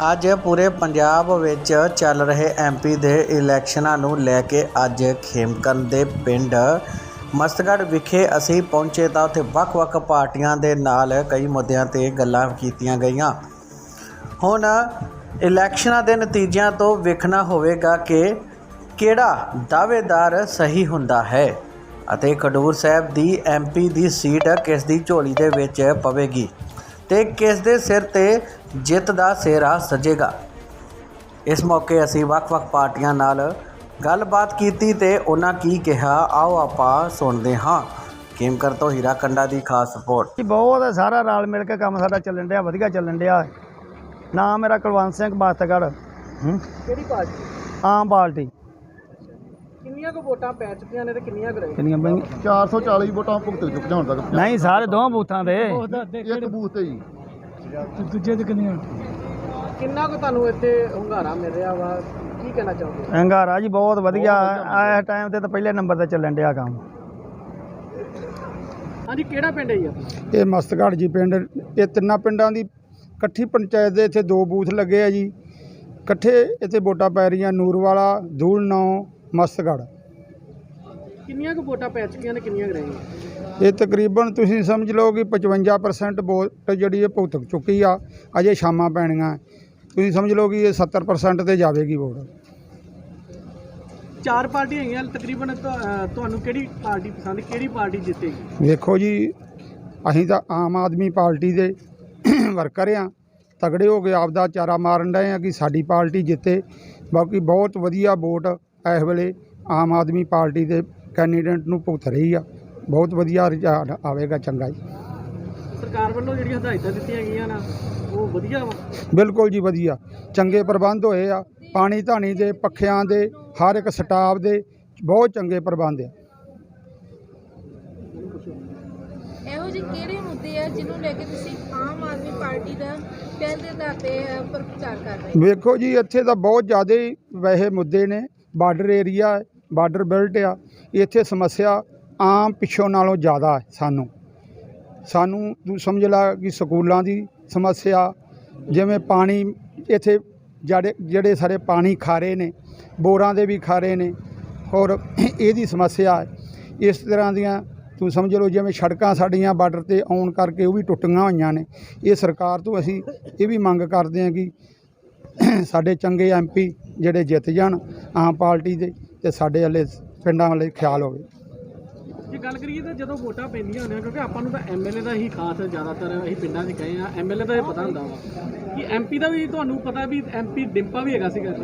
ਅੱਜ ਪੂਰੇ ਪੰਜਾਬ ਵਿੱਚ ਚੱਲ ਰਹੇ ਐਮਪੀ ਦੇ ਇਲੈਕਸ਼ਨਾਂ ਨੂੰ ਲੈ ਕੇ ਅੱਜ ਖੇਮਕਰਨ ਦੇ ਪਿੰਡ ਮਸਤਗੜ੍ਹ ਵਿਖੇ ਅਸੀਂ ਪਹੁੰਚੇ ਤਾਂ ਉੱਥੇ ਵੱਖ-ਵੱਖ ਪਾਰਟੀਆਂ ਦੇ ਨਾਲ ਕਈ ਮੁੱਦਿਆਂ ਤੇ ਗੱਲਾਂ ਕੀਤੀਆਂ ਗਈਆਂ। ਹੁਣ ਇਲੈਕਸ਼ਨਾਂ ਦੇ ਨਤੀਜਿਆਂ ਤੋਂ ਵੇਖਣਾ ਹੋਵੇਗਾ ਕਿ ਕਿਹੜਾ ਦਾਅਵੇਦਾਰ ਸਹੀ ਹੁੰਦਾ ਹੈ ਅਤੇ ਖਡੂਰ ਸਾਹਿਬ ਦੀ ਐਮਪੀ ਦੀ ਸੀਟ ਕਿਸ ਦੀ ਝੋਲੀ ਦੇ ਵਿੱਚ ਪਵੇਗੀ। ਤੇ ਕਿਸ ਦੇ ਸਿਰ ਤੇ ਜਿੱਤ ਦਾ ਸਿਹਰਾ ਸਜੇਗਾ। ਇਸ ਮੌਕੇ ਅਸੀਂ ਵੱਖ-ਵੱਖ ਪਾਰਟੀਆਂ ਨਾਲ ਗੱਲਬਾਤ ਕੀਤੀ ਤੇ ਉਹਨਾਂ ਕੀ ਕਿਹਾ ਆਓ ਆਪਾਂ ਸੁਣਦੇ ਹਾਂ। ਕੇਮਕਰ ਤੋਂ ਹੀਰਾ ਕੰਡਾ ਦੀ ਖਾਸ ਰਿਪੋਰਟ। ਜੀ ਬਹੁਤ ਹੈ ਸਾਰਾ ਰਲ ਮਿਲ ਕੇ ਕੰਮ ਸਾਡਾ ਚੱਲਣ ਡਿਆ ਵਧੀਆ ਚੱਲਣ ਡਿਆ। ਨਾਮ ਮੇਰਾ ਕੁਲਵੰਤ ਸਿੰਘ ਬਾਤਗੜ ਕਿਹੜੀ ਪਾਰਟੀ? ਆਮ ਪਾਰਟੀ। ਕਿੰਨੀਆਂ ਕੁ ਵੋਟਾਂ ਪੈ ਚੁੱਕੀਆਂ ਨੇ ਤੇ ਕਿੰਨੀਆਂ ਕੁ ਰਹਿ ਕਿੰਨੀਆਂ ਬਈ? 440 ਵੋਟਾਂ ਭੁਗਤ ਚੁੱਕੀਆਂ ਹੁਣ ਤੱਕ ਨਹੀਂ ਸਾਰੇ ਦੋਵਾਂ ਬੂਥਾਂ ਦੇ ਇੱਕ ਬੂਥ ਤੇ ਜੀ ਦੂਜੇ ਦੇ ਕਿੰਨੀਆਂ? ਕਿੰਨਾ ਕੁ ਤੁਹਾਨੂੰ ਇੱਥੇ ਹੁੰਗਾਰਾ ਮਿਲ ਰਿਹਾ ਵਾ? ਕੀ ਕਹਿਣਾ ਚਾਹੋਗੇ? ਹੰਗਾਰਾ ਜੀ ਬਹੁਤ ਵਧੀਆ। ਇਸ ਟਾਈਮ ਤੇ ਤਾਂ ਪਹਿਲੇ ਨੰਬਰ ਤੇ ਚੱਲਣ ਡਿਆ ਕੰਮ। ਹਾਂਜੀ ਕਿਹੜਾ ਪਿੰਡ ਹੈ ਜੀ ਆਪਣਾ? ਇਹ ਮਸਤਗੜ ਜੀ ਪਿੰਡ। ਇਹ ਤਿੰਨਾਂ ਪਿੰਡਾਂ ਦੀ ਇਕੱਠੀ ਪੰਚਾਇਤ ਦੇ ਇੱਥੇ ਦੋ ਬੂਥ ਲੱਗੇ ਆ ਜੀ। ਇਕੱਠੇ ਇੱਥੇ ਵੋਟਾਂ ਪੈ ਰਹੀਆਂ। ਨੂਰਵਾਲਾ ਧੂਲ ਨੌ ਮਸਤਗੜ ਕਿੰਨੀਆਂ ਕੁ ਵੋਟਾਂ ਪੈ ਚੁੱਕੀਆਂ ਨੇ ਕਿੰਨੀਆਂ ਕੁ ਰਹਿ ਗਈਆਂ ਇਹ ਤਕਰੀਬਨ ਤੁਸੀਂ ਸਮਝ ਲਓ ਕਿ 55% ਵੋਟ ਜਿਹੜੀ ਇਹ ਭੁਗਤ ਚੁੱਕੀ ਆ ਅਜੇ ਸ਼ਾਮਾਂ ਪੈਣੀਆਂ। ਤੁਸੀਂ ਸਮਝ ਲਓ ਕਿ ਇਹ 70% ਤੇ ਜਾਵੇਗੀ ਵੋਟ। ਚਾਰ ਪਾਰਟੀਆਂ ਹੈਗੀਆਂ ਤਕਰੀਬਨ ਤੁਹਾ- ਅਹ ਤੁਹਾਨੂੰ ਕਿਹੜੀ ਪਾਰਟੀ ਪਸੰਦ ਕਿਹੜੀ ਪਾਰਟੀ ਜਿੱਤੇਗੀ? ਵੇਖੋ ਜੀ ਅਸੀਂ ਤਾਂ ਆਮ ਆਦਮੀ ਪਾਰਟੀ ਦੇ ਵਰਕਰ ਆ। ਤਗੜੇ ਹੋ ਕੇ ਆਪਦਾ ਚਾਰਾ ਮਾਰਨ ਡਏ ਆ ਕਿ ਸਾਡੀ ਪਾਰਟੀ ਜਿੱਤੇ। ਬਾਕੀ ਬਹੁਤ ਵਧੀਆ ਵੋਟ ਇਸ ਵੇਲੇ ਆਮ ਆਦਮੀ ਪਾਰਟੀ ਦੇ ਕੈਂਡੀਡੇਟ ਨੂੰ ਭੁਗਤ ਰਹੀ ਆ। ਬਹੁਤ ਵਧੀਆ ਰਿਜ਼ਲਟ ਆਵੇਗਾ ਚੰਗਾ ਜੀ। ਸਰਕਾਰ ਵੱਲੋਂ ਜਿਹੜੀਆਂ ਹਦਾਇਤਾਂ ਦਿੱਤੀਆਂ ਗਈਆਂ ਨਾ ਉਹ ਵਧੀਆ ਵਾ? ਬਿਲਕੁਲ ਜੀ ਵਧੀਆ। ਚੰਗੇ ਪ੍ਰਬੰਧ ਹੋਏ ਆ। ਪਾਣੀ ਧਾਣੀ ਦੇ ਪੱਖਿਆਂ ਦੇ ਹਰ ਇੱਕ ਸਟਾਫ ਦੇ ਬਹੁਤ ਚੰਗੇ ਪ੍ਰਬੰਧ ਆ। ਇਹੋ ਜਿਹੇ ਕਿਹੜੇ ਮੁੱਦੇ ਆ ਜਿਹਨੂੰ ਲੈ ਕੇ ਤੁਸੀਂ ਆਮ ਆਦਮੀ ਪਾਰਟੀ ਦਾ ਪਹਿਲ ਦੇ ਆਧਾਰ ਤੇ ਅ, ਉੱਪਰ ਪ੍ਰਚਾਰ ਕਰ ਰਹੇ ਹੋ? ਵੇਖੋ ਜੀ ਇੱਥੇ ਤਾਂ ਬਹੁਤ ਜ਼ਿਆਦਾ ਵੈਸੇ ਮੁੱਦੇ ਨੇ। ਬਾਰਡਰ ਏਰੀਆ ਬਾਰਡਰ ਬੈਲਟ ਆ, ਇੱਥੇ ਸਮੱਸਿਆ ਆਮ ਪਿੱਛੋਂ ਨਾਲੋਂ ਜ਼ਿਆਦਾ ਹੈ ਸਾਨੂੰ। ਸਾਨੂੰ ਤੂੰ ਸਮਝ ਲਾ ਕਿ ਸਕੂਲਾਂ ਦੀ ਸਮੱਸਿਆ, ਜਿਵੇਂ ਪਾਣੀ, ਇੱਥੇ ਜਿਹੜੇ ਜਿਹੜੇ ਸਾਰੇ ਪਾਣੀ ਖਾਰੇ ਨੇ, ਬੋਰਾਂ ਦੇ ਵੀ ਖਾਰੇ ਨੇ, ਔਰ ਇਹਦੀ ਸਮੱਸਿਆ ਇਸ ਤਰ੍ਹਾਂ ਦੀਆਂ ਤੂੰ ਸਮਝ ਲਓ, ਜਿਵੇਂ ਸੜਕਾਂ ਸਾਡੀਆਂ ਬਾਰਡਰ ਤੇ ਆਉਣ ਕਰਕੇ ਉਹ ਵੀ ਟੁੱਟੀਆਂ ਹੋਈਆਂ ਨੇ। ਇਹ ਸਰਕਾਰ ਤੋਂ ਅਸੀਂ ਇਹ ਵੀ ਮੰਗ ਕਰਦੇ ਹਾਂ ਕਿ ਸਾਡੇ ਚੰਗੇ ਐਮਪੀ ਜਿਹੜੇ ਜਿੱਤ ਜਾਣ ਆਮ ਪਾਰਟੀ ਦੇ ਤੇ ਸਾਡੇ ਵਾਲੇ ਪਿੰਡਾਂ ਵਾਲੇ ਖਿਆਲ ਹੋਵੇ। ਜੇ ਗੱਲ ਕਰੀਏ ਤਾਂ ਜਦੋਂ ਵੋਟਾਂ ਪੈਂਦੀਆਂ ਹੁੰਦੀਆਂ ਕਿਉਂਕਿ ਆਪਾਂ ਨੂੰ ਤਾਂ ਐਮਐਲਏ ਦਾ ਹੀ ਖਾਸ ਜ਼ਿਆਦਾਤਰ ਅਸੀਂ ਪਿੰਡਾਂ 'ਚ ਗਏ ਆ ਐਮਐਲਏ ਦਾ ਇਹ ਪਤਾ ਹੁੰਦਾ ਵਾ ਕਿ ਐਮਪੀ ਦਾ ਵੀ ਤੁਹਾਨੂੰ ਪਤਾ ਵੀ ਐਮਪੀ ਡਿੰਪਾ ਵੀ ਹੈਗਾ ਸੀਗਾ।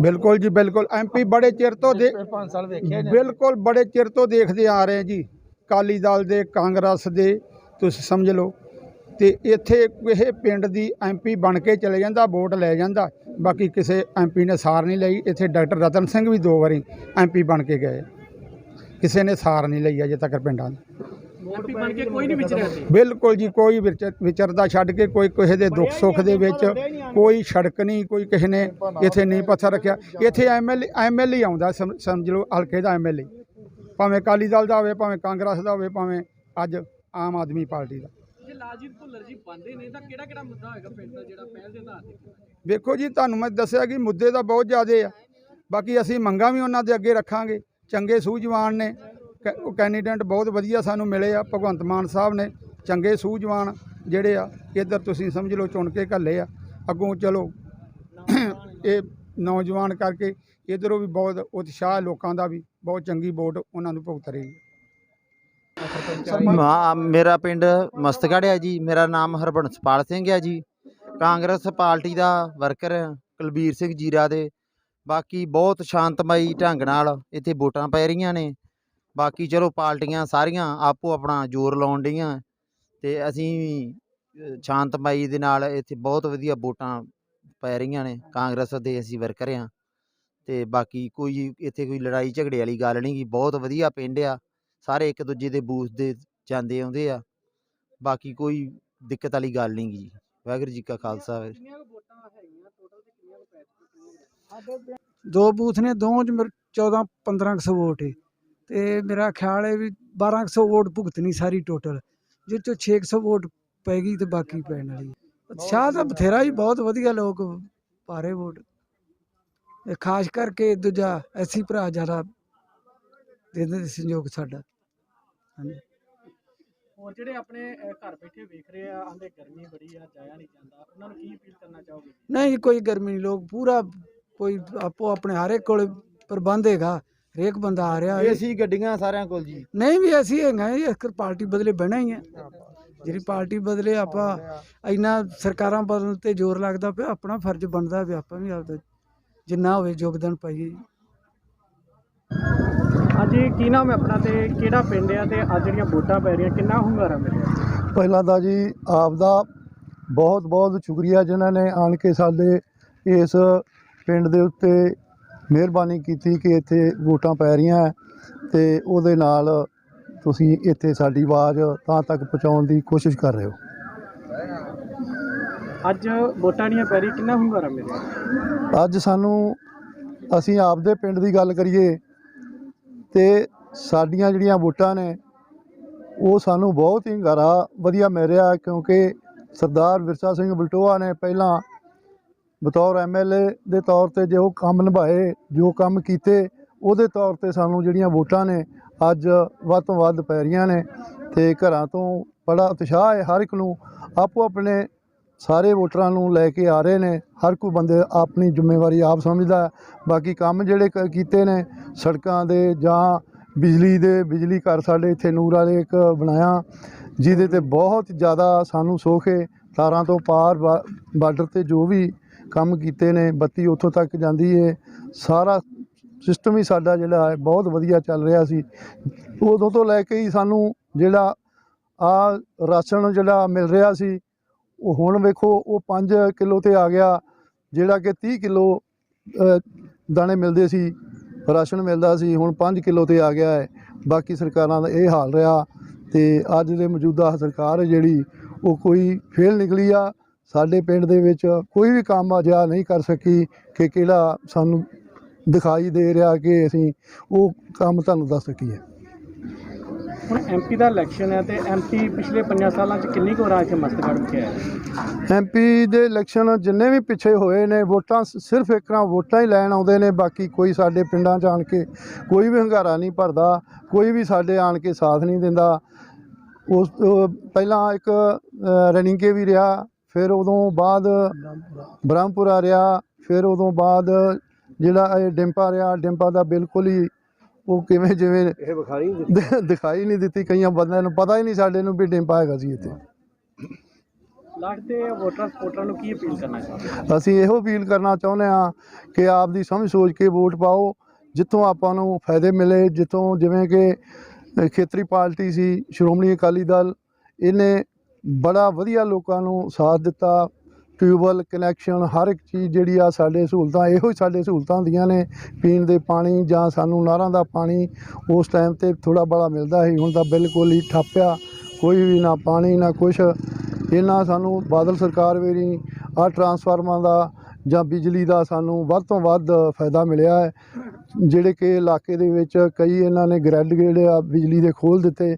ਬਿਲਕੁਲ ਜੀ ਬਿਲਕੁਲ। ਐਮਪੀ ਬੜੇ ਚਿਰ ਤੋਂ ਦੇ 5 ਸਾਲ ਵੇਖੇ ਬਿਲਕੁਲ ਬੜੇ ਚਿਰ ਤੋਂ ਦੇਖਦੇ ਆ ਰਹੇ ਜੀ। ਕਾਲੀ ਦਲ ਦੇ ਕਾਂਗਰਸ ਦੇ ਤੁਸੀਂ ਸਮਝ ਲਓ। ਤੇ ਇੱਥੇ ਇਹ ਪਿੰਡ ਦੀ ਐਮਪੀ ਬਣ ਕੇ ਚਲੇ ਜਾਂਦਾ ਵੋਟ ਲੈ ਜਾਂਦਾ। ਬਾਕੀ ਕਿਸੇ ਐਮਪੀ ਨੇ ਸਾਰ ਨਹੀਂ ਲਈ ਇੱਥੇ ਡਾਕਟਰ ਰਤਨ ਸਿੰਘ ਵੀ ਦੋ ਵਾਰੀ ਐਮਪੀ ਬਣ ਕੇ ਗਏ। ਕਿਸੇ ਨੇ ਸਾਰ ਨਹੀਂ ਲਈ ਅਜੇ ਤੱਕ ਪਿੰਡਾਂ ਦੀ। ਐਮਪੀ ਬਣ ਕੇ ਕੋਈ ਨਹੀਂ ਵਿਚਰਿਆ ਸੀ ਬਿਲਕੁਲ ਜੀ ਕੋਈ ਵਿਚ- ਵਿਚਰਦਾ ਛੱਡ ਕੇ ਕੋਈ ਕਿਸੇ ਦੇ ਦੁੱਖ ਸੁੱਖ ਦੇ ਵਿੱਚ ਕੋਈ ਸੜਕ ਨਹੀਂ ਕੋਈ ਕਿਸੇ ਨੇ ਇੱਥੇ ਨਹੀਂ ਪੱਥਰ ਰੱਖਿਆ। ਇੱਥੇ ਐਮਐਲਏ ਐਮਐਲਏ ਆਉਂਦਾ ਸਮ- ਸਮਝ ਲਓ ਹਲਕੇ ਦਾ ਐਮਐਲਏ ਭਾਵੇਂ ਅਕਾਲੀ ਦਲ ਦਾ ਹੋਵੇ ਭਾਵੇਂ ਕਾਂਗਰਸ ਦਾ ਹੋਵੇ ਭਾਵੇਂ ਅੱਜ ਆਮ ਆਦਮੀ ਪਾਰਟੀ ਦਾ। ਜੇ ਲਾਲਜੀਤ ਭੁੱਲਰ ਜੀ ਬੰਦੇ ਨੇ ਤਾਂ ਕਿਹੜਾ ਕਿਹੜਾ ਮੁੱਦਾ ਹੋਏਗਾ ਪਿੰਡ ਦਾ ਜਿਹੜਾ ਪਹਿਲ ਦੇ ਆਧਾਰ ਤੇ ਵੇਖੋ ਜੀ, ਤੁਹਾਨੂੰ ਮੈਂ ਦੱਸਿਆ ਕਿ ਮੁੱਦੇ ਤਾਂ ਬਹੁਤ ਜ਼ਿਆਦੇ ਆ। ਬਾਕੀ ਅਸੀਂ ਮੰਗਾਂ ਵੀ ਉਹਨਾਂ ਦੇ ਅੱਗੇ ਰੱਖਾਂਗੇ। ਚੰਗੇ ਸੂਝਵਾਨ ਨੇ। ਕੈ- ਉਹ ਕੈਂਡੀਡੇਟ ਬਹੁਤ ਵਧੀਆ ਸਾਨੂੰ ਮਿਲੇ ਆ। ਭਗਵੰਤ ਮਾਨ ਸਾਹਿਬ ਨੇ ਚੰਗੇ ਸੂਝਵਾਨ ਜਿਹੜੇ ਆ, ਇੱਧਰ ਤੁਸੀਂ ਸਮਝ ਲਓ ਚੁਣ ਕੇ ਘੱਲੇ ਆ। ਅੱਗੋਂ ਚਲੋ, ਇਹ ਨੌਜਵਾਨ ਕਰਕੇ ਇੱਧਰੋਂ ਵੀ ਬਹੁਤ ਉਤਸ਼ਾਹ ਲੋਕਾਂ ਦਾ ਵੀ, ਬਹੁਤ ਚੰਗੀ ਵੋਟ ਉਹਨਾਂ ਨੂੰ ਭੁਗਤ ਰਹੀ ਹੈ। ਮੇਰਾ ਪਿੰਡ ਮਸਤਗੜ੍ਹ ਹੈ ਜੀ। ਮੇਰਾ ਨਾਮ ਹਰਬੰਸਪਾਲ ਸਿੰਘ ਹੈ ਜੀ। ਕਾਂਗਰਸ ਪਾਰਟੀ ਦਾ ਵਰਕਰ ਕੁਲਬੀਰ ਸਿੰਘ ਜੀਰਾ ਦੇ। ਬਾਕੀ ਬਹੁਤ ਸ਼ਾਂਤਮਈ ਢੰਗ ਨਾਲ ਇੱਥੇ ਵੋਟਾਂ ਪੈ ਰਹੀਆਂ ਨੇ। ਬਾਕੀ ਚਲੋ ਪਾਰਟੀਆਂ ਸਾਰੀਆਂ ਆਪੋ ਆਪਣਾ ਜ਼ੋਰ ਲਾਉਣ ਡੀਆਂ ਤੇ ਅਸੀਂ ਸ਼ਾਂਤਮਈ ਦੇ ਨਾਲ ਇੱਥੇ ਬਹੁਤ ਵਧੀਆ ਵੋਟਾਂ ਪੈ ਰਹੀਆਂ ਨੇ। ਕਾਂਗਰਸ ਦੇ ਅਸੀਂ ਵਰਕਰ ਹਾਂ। ਤੇ ਬਾਕੀ ਕੋਈ ਇੱਥੇ ਕੋਈ ਲੜਾਈ ਝਗੜੇ ਵਾਲੀ ਗੱਲ ਨਹੀਂ ਗੀ। ਬਹੁਤ ਵਧੀਆ ਪਿੰਡ ਆ। ਸਾਰੇ ਇੱਕ ਦੂਜੇ ਦੇ ਬੂਥ ਦੇ ਜਾਂਦੇ ਆਉਂਦੇ ਆ। ਬਾਕੀ ਕੋਈ ਦਿੱਕਤ ਵਾਲੀ ਗੱਲ ਨਹੀਂ ਗੀ। ਵਾਹਿਗੁਰੂ ਜੀ ਕਾ ਖਾਲਸਾ ਵਾਹਿਗੁਰੂ ਕਿੰਨੀਆਂ ਕੁ ਵੋਟਾਂ ਹੈਗੀਆਂ? ਟੋਟਲ ਤੇ ਕਿੰਨੀਆਂ ਕੁ ਪੈ ਚੁੱਕੀਆਂ ਦੋ ਬੂਥ ਨੇ ਦੋਵਾਂ 'ਚ ਮੇਰੇ 14 1500 ਵੋਟ ਹੈ ਤੇ ਮੇਰਾ ਖਿਆਲ ਹੈ ਵੀ 1200 ਵੋਟ ਭੁਗਤਣੀ ਸਾਰੀ ਟੋਟਲ ਚੋਂ 600 ਵੋਟ ਪੈਗੀ ਤੇ ਬਾਕੀ ਪੈਣ ਵਾਲੀ ਉਤਸ਼ਾਹ ਤਾਂ ਬਥੇਰਾ ਹੀ ਬਹੁਤ ਵਧੀਆ ਲੋਕ ਪਾ ਰਹੇ ਵੋਟ। ਇਹ ਖਾਸ ਕਰਕੇ ਦੂਜਾ ਐਸੀ ਭਰਾ ਜ਼ਿਆਦਾ ਦੇ ਦਿੰਦੇ ਸੰਯੋਗ ਸਾਡਾ। ਹਾਂਜੀ। ਹੋਰ ਜਿਹੜੇ ਆਪਣੇ ਅਹ, ਘਰ ਬੈਠੇ ਵੇਖ ਰਹੇ ਆ ਆਂਦੇ ਗਰਮੀ ਬੜੀ ਆ ਜਾਇਆ ਨਹੀਂ ਜਾਂਦਾ ਉਹਨਾਂ ਨੂੰ ਕੀ ਅਪੀਲ ਕਰਨਾ ਚਾਹੋਗੇ? ਨਹੀਂ ਕੋਈ ਗਰਮੀ ਨਹੀਂ ਲੋਕ ਪੂਰਾ ਕੋਈ ਆਪੋ ਆਪਣੇ ਹਰ ਇੱਕ ਕੋਲ ਪ੍ਰਬੰਧ ਹੈਗਾ ਹਰੇਕ ਬੰਦਾ ਆ ਰਿਹਾ ਹੈ ਏਸੀ ਗੱਡੀਆਂ ਸਾਰਿਆਂ ਕੋਲ ਜੀ। ਨਹੀਂ ਵੀ ਅਸੀਂ ਹੈਗਾ ਜੀ ਇੱਕ ਪਾਰਟੀ ਬਦਲੇ ਬਹਿਣਾ ਹੀ ਹੈ ਜਿਹੜੀ ਪਾਰਟੀ ਬਦਲੇ ਆਪਾਂ ਇੰਨਾ ਸਰਕਾਰਾਂ ਬਦਲਣ ਤੇ ਜ਼ੋਰ ਲੱਗਦਾ ਪਿਆ ਆਪਣਾ ਫਰਜ਼ ਬਣਦਾ ਵੀ ਆਪਾਂ ਵੀ ਆਪਦਾ ਜਿੰਨਾ ਹੋਵੇ ਯੋਗਦਾਨ ਪਾਈਏ ਜੀ। ਹਾਂਜੀ ਕੀ ਨਾਮ ਹੈ ਆਪਣਾ ਤੇ ਕਿਹੜਾ ਪਿੰਡ ਆ ਤੇ ਅੱਜ ਜਿਹੜੀਆਂ ਵੋਟਾਂ ਪੈ ਰਹੀਆਂ ਕਿੰਨਾ ਹੁੰਗਾਰਾ ਮਿਲਿਆ? ਪਹਿਲਾਂ ਤਾਂ ਜੀ ਆਪ ਦਾ ਬਹੁਤ ਬਹੁਤ ਸ਼ੁਕਰੀਆ ਜਿਨ੍ਹਾਂ ਨੇ ਆਣ ਕੇ ਸਾਡੇ ਇਸ ਪਿੰਡ ਦੇ ਉੱਤੇ ਮਿਹਰਬਾਨੀ ਕੀਤੀ ਕਿ ਇੱਥੇ ਵੋਟਾਂ ਪੈ ਰਹੀਆਂ ਹੈ ਤੇ ਉਹਦੇ ਨਾਲ ਤੁਸੀਂ ਇੱਥੇ ਸਾਡੀ ਆਵਾਜ਼ ਤਾਂ ਤੱਕ ਪਹੁੰਚਾਉਣ ਦੀ ਕੋਸ਼ਿਸ਼ ਕਰ ਰਹੇ ਹੋ। ਅੱਜ ਵੋਟਾਂ ਦੀਆਂ ਪੈ ਰਹੀ ਕਿੰਨਾ ਹੁੰਗਾਰਾ ਮਿਲਿਆ? ਅੱਜ ਸਾਨੂੰ ਅਸੀਂ ਆਪਦੇ ਪਿੰਡ ਦੀ ਗੱਲ ਕਰੀਏ ਤੇ ਸਾਡੀਆਂ ਜਿਹੜੀਆਂ ਵੋਟਾਂ ਨੇ, ਉਹ ਸਾਨੂੰ ਬਹੁਤ ਹੀ ਹੰਗਾਰਾ ਵਧੀਆ ਮਿਲ ਰਿਹਾ ਕਿਉਂਕਿ ਸਰਦਾਰ ਵਿਰਸਾ ਸਿੰਘ ਬਲਟੋਆ ਨੇ ਪਹਿਲਾਂ ਬਤੌਰ ਐਮਐਲਏ ਦੇ ਤੌਰ ਤੇ ਜੋ ਕੰਮ ਨਿਭਾਏ, ਜੋ ਕੰਮ ਕੀਤੇ, ਉਹਦੇ ਤੌਰ ਤੇ ਸਾਨੂੰ ਜਿਹੜੀਆਂ ਵੋਟਾਂ ਨੇ ਅੱਜ ਵੱਧ ਤੋਂ ਵੱਧ ਪੈ ਰਹੀਆਂ ਨੇ ਤੇ ਘਰਾਂ ਤੋਂ ਬੜਾ ਉਤਸ਼ਾਹ ਹੈ ਹਰ ਇੱਕ ਨੂੰ। ਆਪੋ ਆਪਣੇ ਸਾਰੇ ਵੋਟਰਾਂ ਨੂੰ ਲੈ ਕੇ ਆ ਰਹੇ ਨੇ, ਹਰ ਕੋਈ ਬੰਦੇ ਆਪਣੀ ਜ਼ਿੰਮੇਵਾਰੀ ਆਪ ਸਮਝਦਾ ਬਾਕੀ ਕੰਮ ਜਿਹੜੇ ਕ- ਕੀਤੇ ਨੇ ਸੜਕਾਂ ਦੇ ਜਾਂ ਬਿਜਲੀ ਦੇ, ਬਿਜਲੀ ਘਰ ਸਾਡੇ ਇੱਥੇ ਨੂਰ ਵਾਲੇ ਇੱਕ ਬਣਾਇਆ, ਜਿਹਦੇ ਤੇ ਬਹੁਤ ਜ਼ਿਆਦਾ ਸਾਨੂੰ ਸੁੱਖ ਹੈ ਤਾਰਾਂ ਤੋਂ ਪਾਰ ਬਾ- ਬਾਰਡਰ ਤੇ ਜੋ ਵੀ ਕੰਮ ਕੀਤੇ ਨੇ, ਬੱਤੀ ਉੱਥੋਂ ਤੱਕ ਜਾਂਦੀ ਹੈ ਸਾਰਾ ਸਿਸਟਮ ਹੀ ਸਾਡਾ ਜਿਹੜਾ ਹੈ, ਬਹੁਤ ਵਧੀਆ ਚੱਲ ਰਿਹਾ ਸੀ। ਉਦੋਂ ਤੋਂ ਲੈ ਕੇ ਹੀ ਸਾਨੂੰ ਜਿਹੜਾ ਆ ਰਾਸ਼ਨ ਜਿਹੜਾ ਮਿਲ ਰਿਹਾ ਸੀ, ਉਹ ਹੁਣ ਵੇਖੋ, ਉਹ 5 ਕਿਲੋ ਤੇ ਆ ਗਿਆ। ਜਿਹੜਾ ਕਿ 30 ਕਿਲੋ ਦਾਣੇ ਮਿਲਦੇ ਸੀ। ਰਾਸ਼ਨ ਮਿਲਦਾ ਸੀ, ਹੁਣ 5 ਕਿਲੋ ਤੇ ਆ ਗਿਆ ਹੈ। ਬਾਕੀ ਸਰਕਾਰਾਂ ਦਾ ਇਹ ਹਾਲ ਰਿਹਾ ਤੇ ਅੱਜ ਦੇ ਮੌਜੂਦਾ ਸਰਕਾਰ ਜਿਹੜੀ, ਉਹ ਕੋਈ ਫੇਲ ਨਿਕਲੀ ਆ। ਸਾਡੇ ਪਿੰਡ ਦੇ ਵਿੱਚ ਕੋਈ ਵੀ ਕੰਮ ਅਜਿਹਾ ਨਹੀਂ ਕਰ ਸਕੀ ਕਿ ਕਿਹੜਾ ਸਾਨੂੰ ਦਿਖਾਈ ਦੇ ਰਿਹਾ ਕਿ ਅਸੀਂ ਉਹ ਕੰਮ ਤੁਹਾਨੂੰ ਦੱਸ ਸਕੀਏ। ਹੁਣ ਐਮਪੀ ਦਾ ਇਲੈਕਸ਼ਨ ਹੈ ਤੇ ਐਮਪੀ ਪਿਛਲੇ 5 ਸਾਲਾਂ ਚ ਕਿੰਨੀ ਕੁ ਰਾਜ ਆ ਕੇ ਮਸਤਗੜ ਵਿਖੇ ਆਇਆ ਐਮਪੀ ਦੇ ਇਲੈਕਸ਼ਨ ਜਿੰਨੇ ਵੀ ਪਿੱਛੇ ਹੋਏ ਨੇ, ਵੋਟਾਂ ਸਿਰਫ ਇੱਕ ਨਾ ਵੋਟਾਂ ਹੀ ਲੈਣ ਆਉਂਦੇ ਨੇ, ਬਾਕੀ ਕੋਈ ਸਾਡੇ ਪਿੰਡਾਂ 'ਚ ਆਣ ਕੇ ਕੋਈ ਵੀ ਹੰਗਾਰਾ ਨਹੀਂ ਭਰਦਾ, ਕੋਈ ਵੀ ਸਾਡੇ ਆਣ ਕੇ ਸਾਥ ਨਹੀਂ ਦਿੰਦਾ। ਉਸ ਪਹਿਲਾਂ ਇੱਕ ਰਨਿੰਗੇ ਵੀ ਰਿਹਾ, ਫਿਰ ਉਦੋਂ ਬਾਅਦ ਬ੍ਰਹਮਪੁਰਾ ਰਿਹਾ, ਫਿਰ ਉਦੋਂ ਬਾਅਦ ਜਿਹੜਾ ਇਹ ਡਿੰਪਾ ਰਿਹਾ, ਡਿੰਪਾ ਦਾ ਬਿਲਕੁਲ ਹੀ ਉਹ ਕਿਵੇਂ ਜਿਵੇਂ ਇਹ ਵਿਖਾਈ ਦਿਖਾਈ ਨਹੀਂ ਦਿੱਤੀ। ਕਈਆਂ ਬੰਦਿਆਂ ਨੂੰ ਪਤਾ ਹੀ ਨਹੀਂ ਸਾਡੇ ਨੂੰ ਵੀ ਡਿੰਪਾ ਹੈਗਾ ਸੀ ਇੱਥੇ। ਤੇ ਵੋਟਰਾਂ ਸਪੋਰਟਰਾਂ ਨੂੰ ਕੀ ਅਪੀਲ ਕਰਨਾ ਚਾਹੁੰਦੇ ਅਸੀਂ ਇਹੋ ਅਪੀਲ ਕਰਨਾ ਚਾਹੁੰਦੇ ਹਾਂ ਕਿ ਆਪ ਦੀ ਸਮਝ ਸੋਚ ਕੇ ਵੋਟ ਪਾਓ ਜਿੱਥੋਂ ਆਪਾਂ ਨੂੰ ਫਾਇਦੇ ਮਿਲੇ ਜਿੱਥੋਂ ਜਿਵੇਂ ਕਿ ਖੇਤਰੀ ਪਾਰਟੀ ਸੀ ਸ਼੍ਰੋਮਣੀ ਅਕਾਲੀ ਦਲ ਇਹਨੇ ਬੜਾ ਵਧੀਆ ਲੋਕਾਂ ਨੂੰ ਸਾਥ ਦਿੱਤਾ। ਟਿਊਬਵੈੱਲ ਕਨੈਕਸ਼ਨ ਹਰ ਇੱਕ ਚੀਜ਼ ਜਿਹੜੀ ਆ ਸਾਡੇ ਸਹੂਲਤਾਂ, ਇਹੋ ਹੀ ਸਾਡੇ ਸਹੂਲਤਾਂ ਹੁੰਦੀਆਂ ਨੇ, ਪੀਣ ਦੇ ਪਾਣੀ ਜਾਂ ਸਾਨੂੰ ਨਹਿਰਾਂ ਦਾ ਪਾਣੀ, ਉਸ ਟਾਈਮ ਤੇ ਥੋੜਾ ਬੜਾ ਮਿਲਦਾ ਸੀ, ਹੁਣ ਤਾਂ ਬਿਲਕੁਲ ਹੀ ਠੱਪਿਆ, ਕੋਈ ਵੀ ਨਾ ਪਾਣੀ, ਨਾ ਕੁਛ। ਇਹਨਾਂ ਸਾਨੂੰ ਬਾਦਲ ਸਰਕਾਰ ਵੇਰੀ ਆਹ ਟਰਾਂਸਫਾਰਮਾਂ ਦਾ ਜਾਂ ਬਿਜਲੀ ਦਾ ਸਾਨੂੰ ਵੱਧ ਤੋਂ ਵੱਧ ਫਾਇਦਾ ਮਿਲਿਆ ਹੈ। ਜਿਹੜੇ ਕਿ ਇਲਾਕੇ ਦੇ ਵਿੱਚ ਕਈ ਇਹਨਾਂ ਨੇ ਗ੍ਰਿਡ ਜਿਹੜੇ ਆ ਬਿਜਲੀ ਦੇ ਖੋਲ ਦਿੱਤੇ,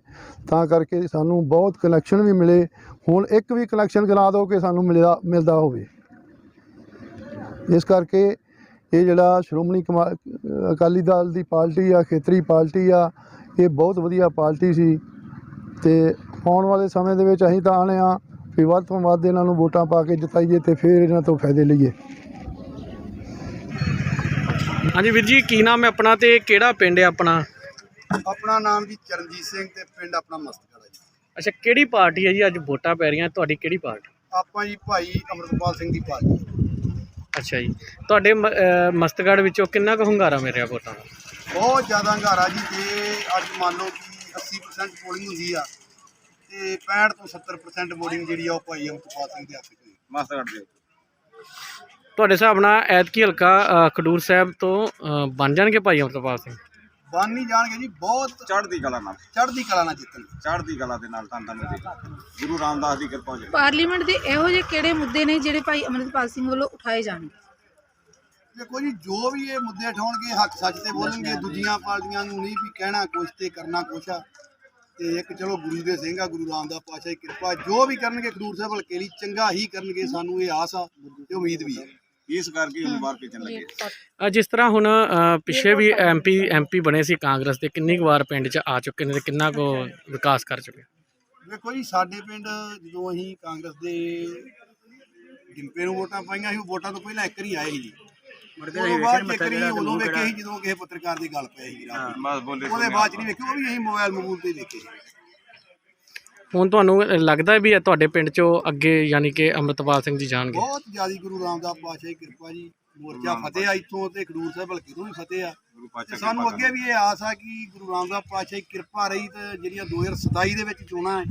ਤਾਂ ਕਰਕੇ ਸਾਨੂੰ ਬਹੁਤ ਕਨੈਕਸ਼ਨ ਵੀ ਮਿਲੇ। ਹੁਣ ਇੱਕ ਵੀ ਕਨੈਕਸ਼ਨ ਕਰਾ ਦਿਓ ਕਿ ਸਾਨੂੰ ਮਿਲਦਾ ਮਿਲਦਾ ਹੋਵੇ। ਇਸ ਕਰਕੇ ਇਹ ਜਿਹੜਾ ਸ਼੍ਰੋਮਣੀ ਕਮਾ- ਅਕਾਲੀ ਦਲ ਦੀ ਪਾਰਟੀ ਆ ਖੇਤਰੀ ਪਾਰਟੀ ਆ ਇਹ ਬਹੁਤ ਵਧੀਆ ਪਾਰਟੀ ਸੀ। ਤੇ ਆਉਣ ਵਾਲੇ ਸਮੇਂ ਦੇ ਵਿੱਚ ਅਸੀਂ ਤਾਂ ਆਣੇ ਆ ਵੀ ਵੱਧ ਤੋਂ ਵੱਧ ਇਹਨਾਂ ਨੂੰ ਵੋਟਾਂ ਪਾ ਕੇ ਜਿਤਾਈਏ ਤੇ ਫਿਰ ਇਹਨਾਂ ਤੋਂ ਫਾਇਦੇ ਲਈਏ। ਹਾਂਜੀ ਵੀਰ ਜੀ ਕੀ ਨਾਮ ਹੈ ਆਪਣਾ ਤੇ ਕਿਹੜਾ ਪਿੰਡ ਹੈ ਆਪਣਾ? ਆਪਣਾ ਨਾਮ ਜੀ ਚਰਨਜੀਤ ਸਿੰਘ ਤੇ ਪਿੰਡ ਆਪਣਾ ਮਸਤਗੜਾ ਜੀ। ਅੱਛਾ ਕਿਹੜੀ ਪਾਰਟੀ ਹੈ ਜੀ? ਅੱਜ ਵੋਟਾਂ ਪੈ ਰਹੀਆਂ ਤੁਹਾਡੀ ਕਿਹੜੀ ਪਾਰਟੀ? ਆਪਾਂ ਜੀ ਭਾਈ ਅਮਰਪਾਲ ਸਿੰਘ ਦੀ ਪਾਰਟੀ। ਅੱਛਾ ਜੀ। ਤੁਹਾਡੇ ਮ- ਅਹ ਵਿੱਚੋਂ ਕਿੰਨਾ ਕੁ ਹੁੰਗਾਰਾ ਮਿਲ ਰਿਹਾ ਵੋਟਾਂ ਦਾ? ਬਹੁਤ ਜ਼ਿਆਦਾ ਹੰਗਾਰਾ ਜੀ। ਜੇ ਅੱਜ ਮੰਨ ਲਓ ਕਿ 80% ਪੋਲਿੰਗ ਹੁੰਦੀ ਆ ਤੇ 65 ਤੋਂ 70% ਵੋਟਿੰਗ ਜਿਹੜੀ ਆ ਉਹ ਭਾਈ ਅਮਰਪਾਲ ਸਿੰਘ ਦੇ ਹੱਥ 'ਚ ਹੋਈ। ਮਸਤਗੜ ਦੇ ਤੁਹਾਡੇ ਹਿਸਾਬ ਨਾਲ ਐਤਕੀ ਹਲਕਾ ਅਹ, ਖਡੂਰ ਸਾਹਿਬ ਤੋਂ ਅਹ, ਬਣ ਜਾਣਗੇ ਭਾਈ ਅਮਰਪਾਲ ਸਿੰਘ? ਬਣ ਨਹੀਂ ਜਾਣਗੇ ਜੀ ਬਹੁਤ ਚੜ੍ਹਦੀ ਕਲਾ ਨਾਲ। ਚੜ੍ਹਦੀ ਕਲਾ ਨਾਲ ਜਿੱਤਣਗੇ। ਚੜ੍ਹਦੀ ਕਲਾ ਦੇ ਨਾਲ ਤਾਂ ਤੰਦਰੁਸਤੀ ਗੁਰੂ ਰਾਮਦਾਸ ਦੀ ਕਿਰਪਾ ਹੋ ਜਾਵੇ। ਪਾਰਲੀਮੈਂਟ ਦੇ ਇਹੋ ਜਿਹੇ ਕਿਹੜੇ ਮੁੱਦੇ ਨੇ ਜਿਹੜੇ ਭਾਈ ਅਮਰਿਤਪਾਲ ਸਿੰਘ ਵੱਲੋਂ ਉਠਾਏ ਜਾਣਗੇ? ਦੇਖੋ ਜੀ ਜੋ ਵੀ ਇਹ ਮੁੱਦੇ ਉਠਾਉਣਗੇ ਹੱਕ ਸੱਚ ਤੇ ਬੋਲਣਗੇ ਦੂਜੀਆਂ ਪਾਰਟੀਆਂ ਨੂੰ ਨਹੀਂ ਵੀ ਕਹਿਣਾ ਕੁਛ ਤੇ ਕਰਨਾ ਕੁਛ ਆ। ਤੇ ਇੱਕ ਚਲੋ ਗੁਰੂ ਦੇ ਸਿੰਘ ਆ ਗੁਰੂ ਰਾਮਦਾਸ ਪਾਤਸ਼ਾਹ ਦੀ ਕਿਰਪਾ ਜੋ ਵੀ ਕਰਨਗੇ ਖਡੂਰ ਸਾਹਿਬ ਹਲਕੇ ਲਈ ਚੰਗਾ ਹੀ ਕਰਨਗੇ ਸਾਨੂੰ ਇਹ ਆਸ ਆ ਤੇ ਉਮੀਦ ਵੀ ਹੈ ਇਸ ਕਰਕੇ ਉਮੀਦਵਾਰ ਭੇਜਣ ਲੱਗੇ ਅ, ਜਿਸ ਤਰ੍ਹਾਂ ਹੁਣ ਅ, ਪਿੱਛੇ ਵੀ ਐਮਪੀ ਐਮਪੀ ਬਣੇ ਸੀ ਕਾਂਗਰਸ ਦੇ ਕਿੰਨੀ ਕੁ ਵਾਰ ਪਿੰਡ 'ਚ ਆ ਚੁੱਕੇ ਨੇ ਤੇ ਕਿੰਨਾ ਕੁ ਵਿਕਾਸ ਕਰ ਚੁੱਕੇ ਵੇਖੋ ਜੀ ਸਾਡੇ ਪਿੰਡ ਜਦੋਂ ਅਸੀਂ ਕਾਂਗਰਸ ਦੇ ਡਿੰਪੇ ਨੂੰ ਵੋਟਾਂ ਪਾਈਆਂ ਸੀ ਉਹ ਵੋਟਾਂ ਤੋਂ ਪਹਿਲਾਂ ਇੱਕ ਵਾਰੀ ਆਏ ਸੀ ਜੀ। ਉਦੋਂ ਬਾਅਦ ਇੱਕ ਵਾਰੀ ਉਦੋਂ ਵੇਖੇ ਸੀ ਜਦੋਂ ਕਿਸੇ ਪੱਤਰਕਾਰ ਦੀ ਗੱਲ ਪਈ ਸੀ ਰਾਤ ਨੂੰ। ਬੋਲੇ ਉਹਦੇ ਬਾਅਦ ਚ ਨਹੀਂ ਵੇਖੇ ਉਹ ਵੀ ਅਸੀਂ ਮੋਬਾਈਲ ਮੋਬੂਲ ਤੇ ਦੇਖੇ ਹੁਣ ਤੁਹਾਨੂੰ ਲੱਗਦਾ ਵੀ ਇਹ ਤੁਹਾਡੇ ਪਿੰਡ 'ਚੋਂ ਅੱਗੇ ਯਾਨੀ ਕਿ ਅੰਮ੍ਰਿਤਪਾਲ ਸਿੰਘ ਜੀ ਜਾਣਗੇ? ਬਹੁਤ ਜ਼ਿਆਦੀ ਗੁਰੂ ਰਾਮਦਾਸ ਪਾਤਸ਼ਾਹ ਦੀ ਕਿਰਪਾ ਜੀ ਮੋਰਚਾ ਫਤਿਹ ਆ ਇੱਥੋਂ ਤੇ ਖਡੂਰ ਸਾਹਿਬ ਹਲਕੇ ਤੋਂ ਵੀ ਫਤਿਹ ਆ। ਤੇ ਸਾਨੂੰ ਅੱਗੇ ਵੀ ਇਹ ਆਸ ਆ ਕਿ ਗੁਰੂ ਰਾਮਦਾਸ ਪਾਤਸ਼ਾਹ ਦੀ ਕਿਰਪਾ ਰਹੀ ਤੇ ਜਿਹੜੀਆਂ 2027 ਦੇ ਵਿੱਚ ਚੋਣਾਂ ਹੈ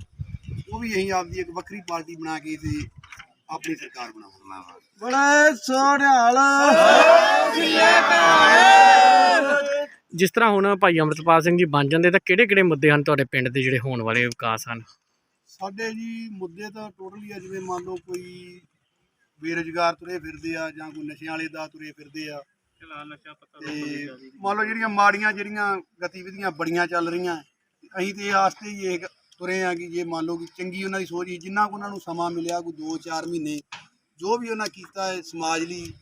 ਉਹ ਵੀ ਅਸੀਂ ਆਪਦੀ ਇੱਕ ਵੱਖਰੀ ਪਾਰਟੀ ਬਣਾ ਕੇ ਤੇ ਆਪਣੀ ਸਰਕਾਰ ਬਣਾਵਾਂਗੇ। ਬੜੇ ਸੋਹਣਿਆਲ ਜਿਸ ਤਰ੍ਹਾਂ ਹੁਣ ਭਾਈ ਅੰਮ੍ਰਿਤਪਾਲ ਸਿੰਘ ਜੀ ਬਣ ਜਾਂਦੇ ਤਾਂ ਕਿਹੜੇ ਕਿਹੜੇ ਮੁੱਦੇ ਹਨ ਤੁਹਾਡੇ ਪਿੰਡ ਦੇ ਜਿਹੜੇ ਹੋਣ ਵਾਲੇ ਵਿਕਾਸ ਹਨ? ਸਾਡੇ ਜੀ ਮੁੱਦੇ ਤਾਂ ਟੋਟਲੀ ਆ ਜਿਵੇਂ ਮੰਨ ਲਓ ਕੋਈ ਬੇਰੁਜ਼ਗਾਰ ਤੁਰੇ ਫਿਰਦੇ ਆ ਜਾਂ ਕੋਈ ਨਸ਼ਿਆਂ ਵਾਲੇ ਦਾ ਤੁਰੇ ਫਿਰਦੇ ਆ। ਤੇ ਮੰਨ ਲਓ ਜਿਹੜੀਆਂ ਮਾੜੀਆਂ ਜਿਹੜੀਆਂ ਗਤੀਵਿਧੀਆਂ ਬੜੀਆਂ ਚੱਲ ਰਹੀਆਂ ਅਸੀਂ ਤੇ ਇਹ ਆਸ ਤੇ ਹੀ ਇਹ ਤੁਰੇ ਆ ਕਿ ਜੇ ਮੰਨ ਲਓ ਕਿ ਚੰਗੀ ਉਹਨਾਂ ਦੀ ਸੋਚ ਸੀ ਜਿੰਨਾ ਕੁ ਉਹਨਾਂ ਨੂੰ ਸਮਾਂ ਮਿਲਿਆ ਕੋਈ 2-4 ਮਹੀਨੇ ਜੋ ਵੀ ਉਹਨਾਂ ਕੀਤਾ ਹੈ ਸਮਾਜ ਲਈ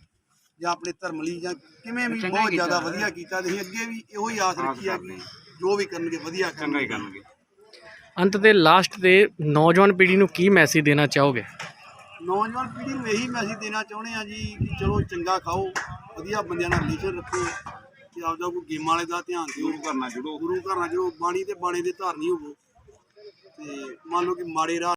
ਜਾਂ ਆਪਣੇ ਧਰਮ ਲਈ ਜਾਂ ਕਿਵੇਂ ਵੀ ਬਹੁਤ ਜ਼ਿਆਦਾ ਵਧੀਆ ਕੀਤਾ ਤੇ ਅਸੀਂ ਅੱਗੇ ਵੀ ਇਹੋ ਹੀ ਆਸ ਰੱਖੀ ਆ ਕਿ ਜੋ ਵੀ ਕਰਨਗੇ ਵਧੀਆ ਕਰਨਗੇ। ਅੰਤ ਦੇ ਲਾਸਟ ਤੇ ਨੌਜਵਾਨ ਪੀੜ੍ਹੀ ਨੂੰ ਕੀ ਮੈਸੇਜ ਦੇਣਾ ਚਾਹੋਗੇ? ਨੌਜਵਾਨ ਪੀੜ੍ਹੀ ਨੂੰ ਇਹੀ ਮੈਸੇਜ ਦੇਣਾ ਚਾਹੁੰਦੇ ਆ ਜੀ ਕਿ ਚਲੋ ਚੰਗਾ ਖਾਓ ਵਧੀਆ ਬੰਦਿਆਂ ਨਾਲ ਰਿਲੇਸ਼ਨ ਰੱਖੋ ਤੇ ਆਪਦਾ ਕੋਈ ਗੇਮਾਂ ਵਾਲੇ ਦਾ ਧਿਆਨ ਦਿਓ। ਨਾਲ ਜੁੜੋ। ਗੁਰੂ ਘਰ ਨਾਲ ਜੁੜੋ ਬਾਣੀ ਤੇ ਬਾਣੇ ਦੇ ਧਾਰਨੀ ਹੋਵੋ। ਤੇ ਮੰਨ ਲਓ ਕਿ ਮਾੜੇ ਰਾਹ